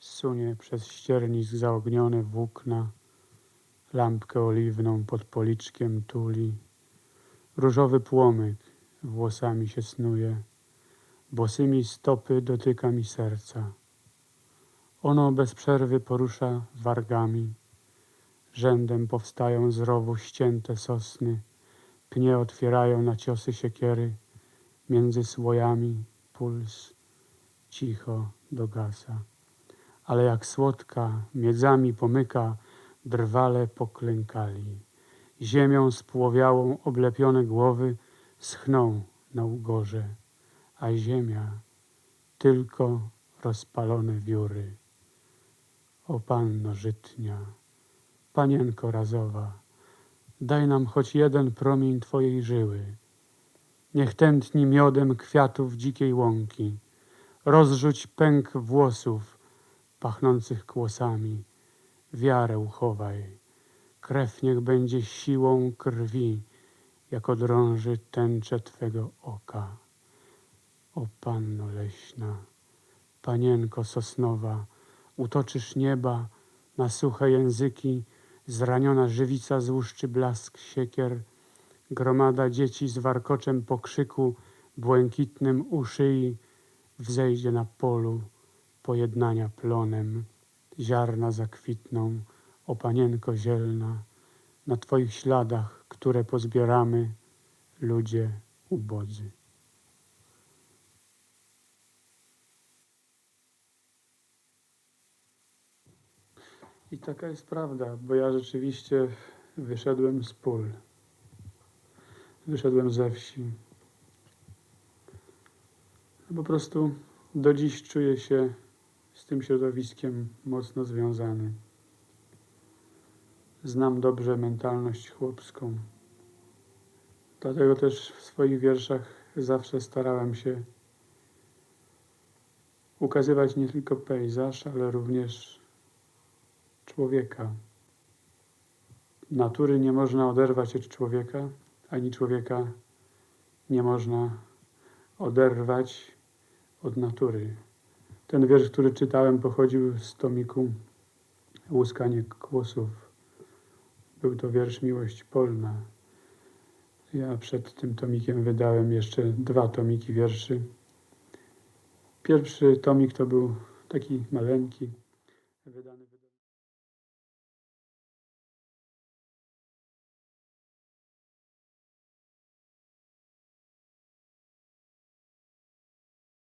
sunie przez ściernisk zaognione włókna, lampkę oliwną pod policzkiem tuli. Różowy płomyk włosami się snuje, bosymi stopy dotyka mi serca. Ono bez przerwy porusza wargami, rzędem powstają z rowu ścięte sosny, pnie otwierają na ciosy siekiery, między słojami puls cicho dogasa. Ale jak słodka miedzami pomyka, drwale poklękali. Ziemią spłowiałą oblepione głowy schną na ugorze, a ziemia tylko rozpalone wióry. O panno żytnia, panienko razowa, daj nam choć jeden promień Twojej żyły. Niech tętni miodem kwiatów dzikiej łąki, rozrzuć pęk włosów pachnących kłosami, wiarę uchowaj, krew niech będzie siłą krwi, jako drąży tęcze Twego oka. O Panno leśna, Panienko sosnowa, utoczysz nieba na suche języki, zraniona żywica złuszczy blask siekier, gromada dzieci z warkoczem pokrzyku, błękitnym u szyi, wzejdzie na polu pojednania plonem, ziarna zakwitną, o panienko zielna, na Twoich śladach, które pozbieramy, ludzie ubodzy. I taka jest prawda, bo ja rzeczywiście wyszedłem z pól. Wyszedłem ze wsi. Po prostu do dziś czuję się z tym środowiskiem mocno związany. Znam dobrze mentalność chłopską. Dlatego też w swoich wierszach zawsze starałem się ukazywać nie tylko pejzaż, ale również człowieka. Natury nie można oderwać od człowieka, ani człowieka nie można oderwać od natury. Ten wiersz, który czytałem, pochodził z tomiku Łuskanie kłosów. Był to wiersz Miłość Polna. Ja przed tym tomikiem wydałem jeszcze dwa tomiki wierszy. Pierwszy tomik to był taki maleńki, wydany